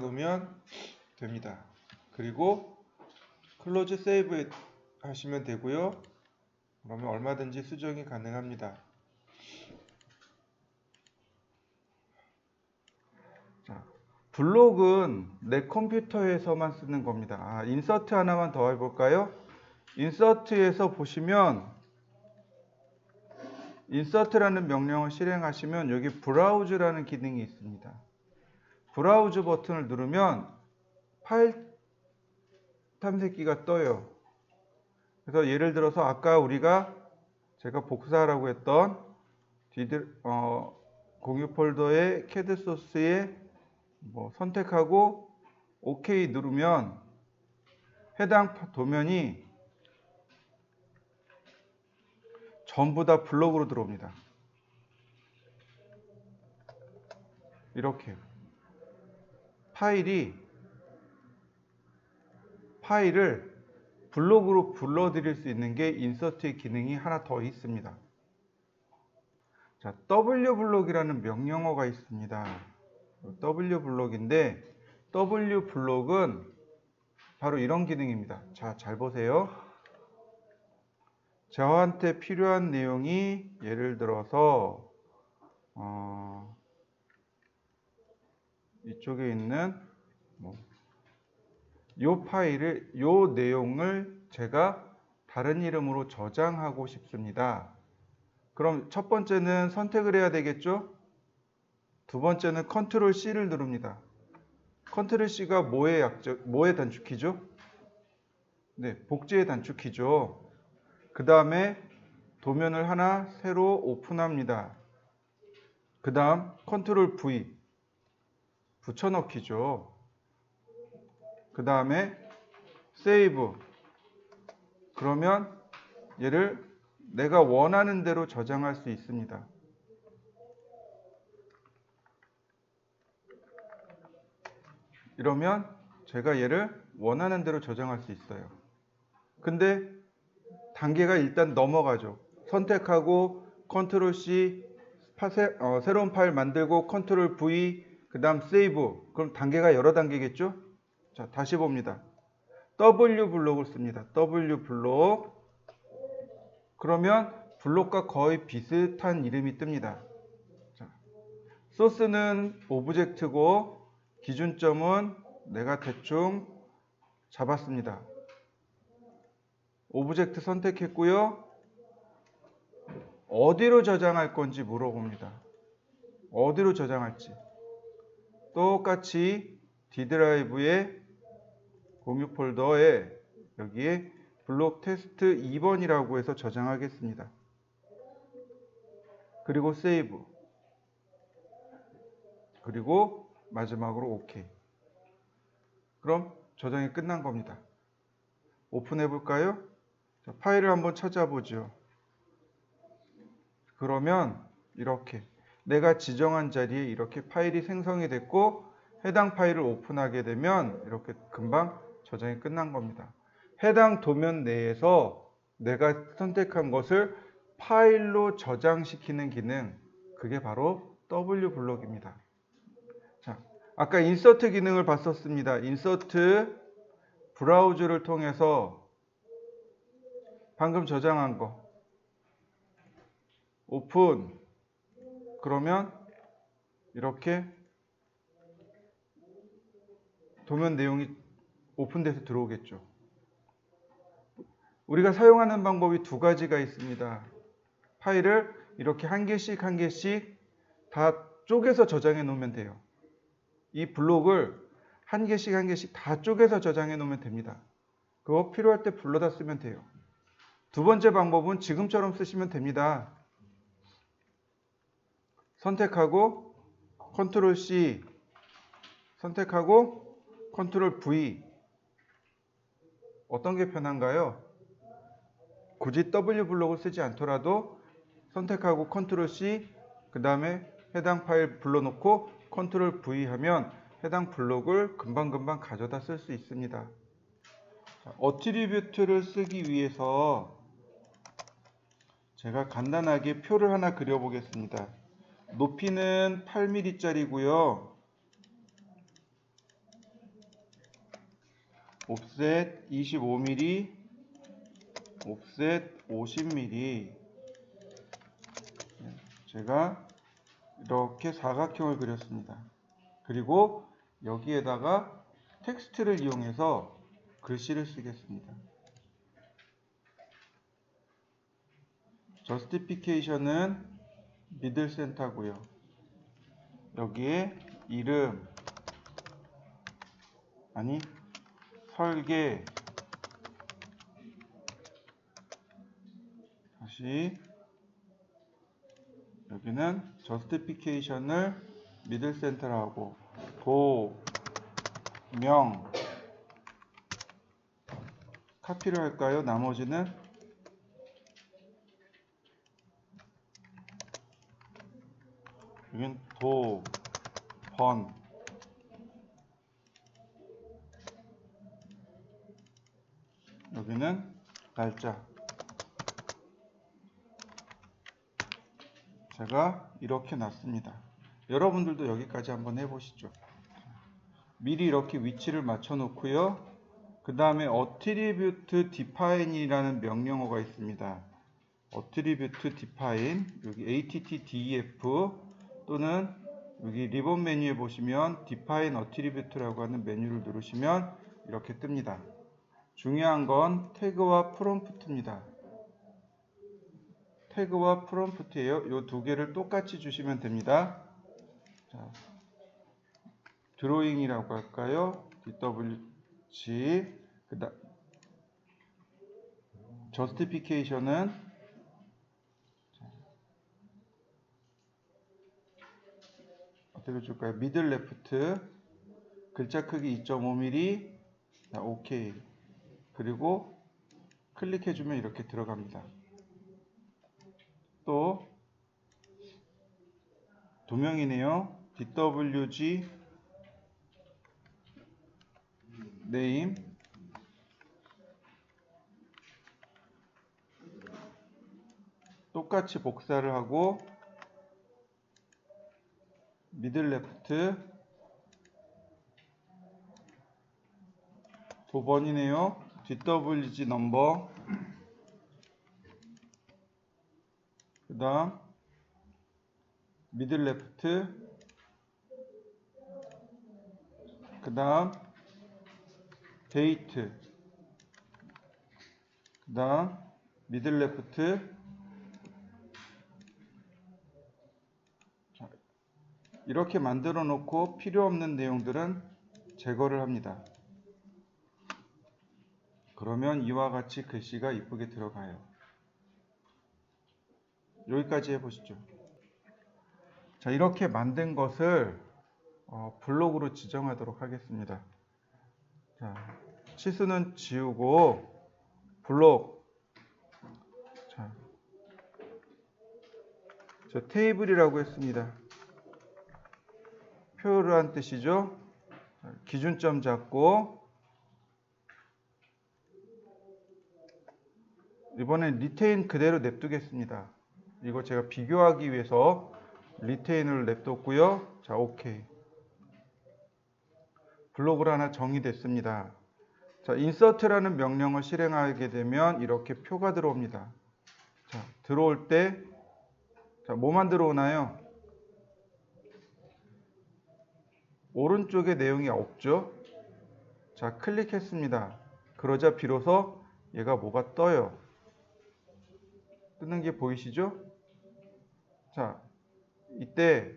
놓으면 됩니다. 그리고 클로즈 세이브 하시면 되고요. 그러면 얼마든지 수정이 가능합니다. 자, 블록은 내 컴퓨터에서만 쓰는 겁니다. 아, 인서트 하나만 더 해볼까요? 인서트에서 보시면 인서트라는 명령을 실행하시면 여기 브라우즈라는 기능이 있습니다. 브라우즈 버튼을 누르면 파일 탐색기가 떠요. 그래서 예를 들어서 아까 우리가 제가 복사하라고 했던 디드, 어, 공유 폴더의 캐드 소스에 뭐 선택하고 OK 누르면 해당 도면이 전부 다 블록으로 들어옵니다. 이렇게 파일이 파일을 블록으로 불러드릴 수 있는 게 인서트의 기능이 하나 더 있습니다. 자, W 블록이라는 명령어가 있습니다. W 블록인데 W 블록은 바로 이런 기능입니다. 자, 잘 보세요. 저한테 필요한 내용이 예를 들어서 어, 이쪽에 있는 뭐, 요 파일을 요 내용을 제가 다른 이름으로 저장하고 싶습니다. 그럼 첫 번째는 선택을 해야 되겠죠? 두 번째는 컨트롤 C를 누릅니다. 컨트롤 C가 뭐의 약적, 뭐의 단축키죠? 네, 복제의 단축키죠. 그 다음에 도면을 하나 새로 오픈합니다. 그 다음 컨트롤 V 붙여넣기죠. 그 다음에 세이브 그러면 얘를 내가 원하는 대로 저장할 수 있습니다. 이러면 제가 얘를 원하는 대로 저장할 수 있어요. 근데 단계가 일단 넘어가죠. 선택하고 컨트롤 C 어, 새로운 파일 만들고 컨트롤 V 그 다음 세이브 그럼 단계가 여러 단계겠죠? 자 다시 봅니다. W 블록을 씁니다. W 블록 그러면 블록과 거의 비슷한 이름이 뜹니다. 자, 소스는 오브젝트고 기준점은 내가 대충 잡았습니다. 오브젝트 선택했고요. 어디로 저장할 건지 물어봅니다. 어디로 저장할지. 똑같이 D 드라이브의 공유 폴더에 여기에 블록 테스트 2번이라고 해서 저장하겠습니다. 그리고 세이브. 그리고 마지막으로 OK. 그럼 저장이 끝난 겁니다. 오픈해 볼까요? 자, 파일을 한번 찾아보죠. 그러면 이렇게 내가 지정한 자리에 이렇게 파일이 생성이 됐고 해당 파일을 오픈하게 되면 이렇게 금방 저장이 끝난 겁니다. 해당 도면 내에서 내가 선택한 것을 파일로 저장시키는 기능 그게 바로 W 블록입니다. 자, 아까 인서트 기능을 봤었습니다. 인서트 브라우저를 통해서 방금 저장한 거 오픈 그러면 이렇게 도면 내용이 오픈돼서 들어오겠죠. 우리가 사용하는 방법이 두 가지가 있습니다. 파일을 이렇게 한 개씩 한 개씩 다 쪼개서 저장해 놓으면 돼요. 이 블록을 한 개씩 한 개씩 다 쪼개서 저장해 놓으면 됩니다. 그거 필요할 때 불러다 쓰면 돼요. 두 번째 방법은 지금처럼 쓰시면 됩니다. 선택하고 컨트롤 C 선택하고 컨트롤 V 어떤 게 편한가요? 굳이 W 블록을 쓰지 않더라도 선택하고 컨트롤 C 그 다음에 해당 파일 불러놓고 컨트롤 V 하면 해당 블록을 금방금방 가져다 쓸 수 있습니다. 어트리뷰트를 쓰기 위해서 제가 간단하게 표를 하나 그려보겠습니다. 높이는 8mm짜리고요. 옵셋 25mm, 옵셋 50mm. 제가 이렇게 사각형을 그렸습니다. 그리고 여기에다가 텍스트를 이용해서 글씨를 쓰겠습니다. 저스티피케이션은 미들 센터고요. 여기에 이름 아니 설계 다시 여기는 저스티피케이션을 미들 센터로 하고 도 명 카피를 할까요? 나머지는 여긴 도, 번 여기는 날짜 제가 이렇게 놨습니다. 여러분들도 여기까지 한번 해보시죠. 미리 이렇게 위치를 맞춰 놓고요. 그 다음에 attribute define이라는 명령어가 있습니다. attribute define 여기 attdef 또는 여기 리본 메뉴에 보시면 define attribute라고 하는 메뉴를 누르시면 이렇게 뜹니다. 중요한 건 태그와 프롬프트입니다. 태그와 프롬프트예요. 이 두 개를 똑같이 주시면 됩니다. 자, 드로잉이라고 할까요? DWG 그다 저스티피케이션은 어떻게 줄까요? 미들 레프트 글자 크기 2.5mm 자, 오케이 그리고 클릭해주면 이렇게 들어갑니다. 또 도명이네요. DWG name 똑같이 복사를 하고 미들 레프트. 두 번이네요. DWG 넘버. 그 다음 미들 레프트. 그 다음 데이트. 그 다음 미들 레프트 이렇게 만들어 놓고 필요 없는 내용들은 제거를 합니다. 그러면 이와 같이 글씨가 이쁘게 들어가요. 여기까지 해보시죠. 자, 이렇게 만든 것을 어, 블록으로 지정하도록 하겠습니다. 자, 치수는 지우고 블록 자, 저 테이블이라고 했습니다. 표를 한 뜻이죠. 자, 기준점 잡고 이번엔 리테인 그대로 냅두겠습니다. 이거 제가 비교하기 위해서 리테인을 냅뒀고요. 자, 오케이. 블록을 하나 정의됐습니다. 자, 인서트라는 명령을 실행하게 되면 이렇게 표가 들어옵니다. 자, 들어올 때, 자, 뭐만 들어오나요? 오른쪽에 내용이 없죠? 자, 클릭했습니다. 그러자 비로소 얘가 뭐가 떠요. 뜨는 게 보이시죠? 자, 이때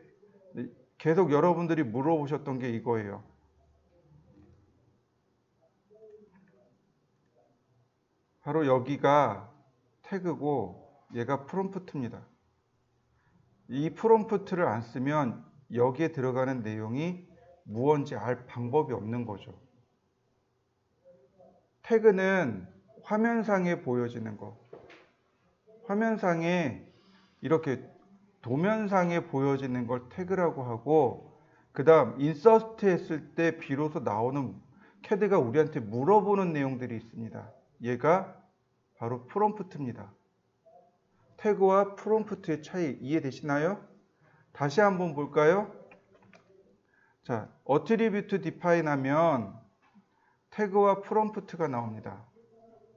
계속 여러분들이 물어보셨던 게 이거예요. 바로 여기가 태그고 얘가 프롬프트입니다. 이 프롬프트를 안 쓰면 여기에 들어가는 내용이 무언지 알 방법이 없는 거죠. 태그는 화면상에 보여지는 거. 화면상에 이렇게 도면상에 보여지는 걸 태그라고 하고 그 다음 인서트 했을 때 비로소 나오는 캐드가 우리한테 물어보는 내용들이 있습니다. 얘가 바로 프롬프트입니다. 태그와 프롬프트의 차이 이해되시나요? 다시 한번 볼까요? 자, attribute define 하면 태그와 프롬프트가 나옵니다.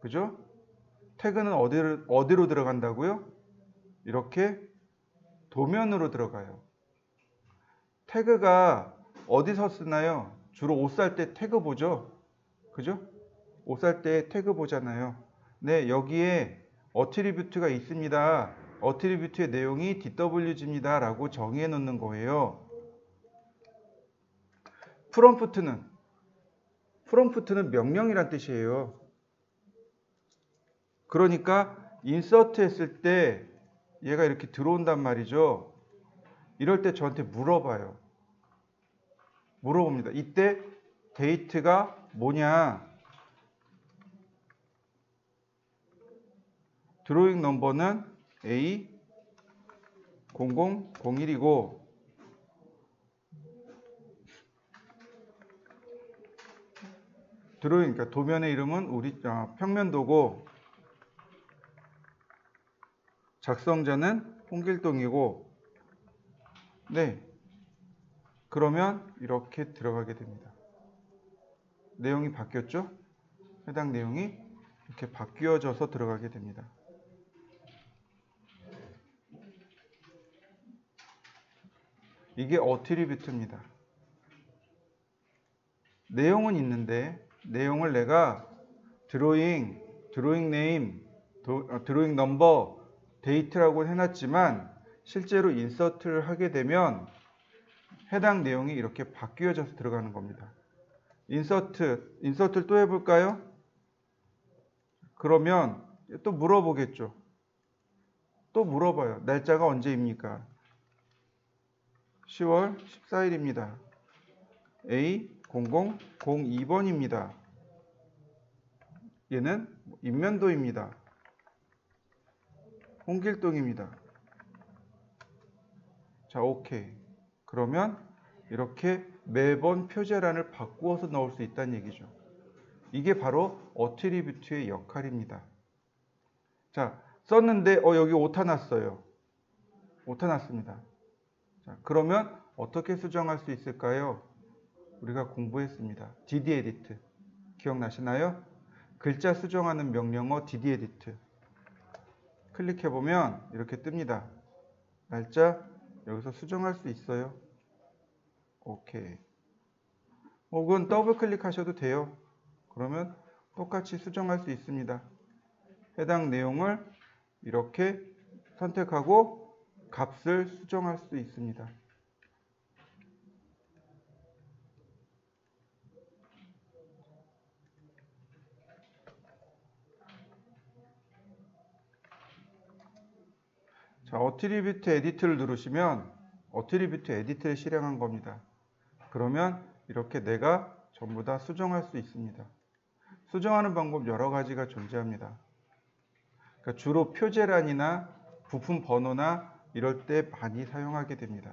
그죠? 태그는 어디로, 어디로 들어간다고요? 이렇게 도면으로 들어가요. 태그가 어디서 쓰나요? 주로 옷 살 때 태그 보죠? 그죠? 옷 살 때 태그 보잖아요. 네, 여기에 어트리뷰트가 있습니다. 어트리뷰트의 내용이 DWG입니다. 라고 정의해 놓는 거예요. 프롬프트는 프롬프트는 명령이란 뜻이에요. 그러니까 인서트 했을 때 얘가 이렇게 들어온단 말이죠. 이럴 때 저한테 물어봐요. 물어봅니다. 이때 데이트가 뭐냐? 드로잉 넘버는 A 0001이고 드로잉 그러니까 도면의 이름은 우리 아, 평면도고 작성자는 홍길동이고 네 그러면 이렇게 들어가게 됩니다. 내용이 바뀌었죠? 해당 내용이 이렇게 바뀌어져서 들어가게 됩니다. 이게 어트리뷰트입니다. 내용은 있는데 내용을 내가 드로잉, 드로잉 네임, 드로잉 넘버, 데이트라고 해놨지만 실제로 인서트를 하게 되면 해당 내용이 이렇게 바뀌어져서 들어가는 겁니다. 인서트, 인서트를 또 해볼까요? 그러면 또 물어보겠죠. 또 물어봐요. 날짜가 언제입니까? 10월 14일입니다. A 0002번입니다. 얘는 인면도입니다. 홍길동입니다. 자, 오케이. 그러면 이렇게 매번 표제란을 바꾸어서 넣을 수 있다는 얘기죠. 이게 바로 어트리뷰트의 역할입니다. 자, 썼는데 어 여기 오타 났어요. 오타 났습니다. 자, 그러면 어떻게 수정할 수 있을까요? 우리가 공부했습니다. dd 에디트. 기억나시나요? 글자 수정하는 명령어 dd 에디트. 클릭해 보면 이렇게 뜹니다. 날짜 여기서 수정할 수 있어요. 오케이. 혹은 더블 클릭하셔도 돼요. 그러면 똑같이 수정할 수 있습니다. 해당 내용을 이렇게 선택하고 값을 수정할 수 있습니다. 자, 어트리뷰트 에디트를 누르시면 어트리뷰트 에디트를 실행한 겁니다. 그러면 이렇게 내가 전부 다 수정할 수 있습니다. 수정하는 방법 여러 가지가 존재합니다. 그러니까 주로 표제란이나 부품 번호나 이럴 때 많이 사용하게 됩니다.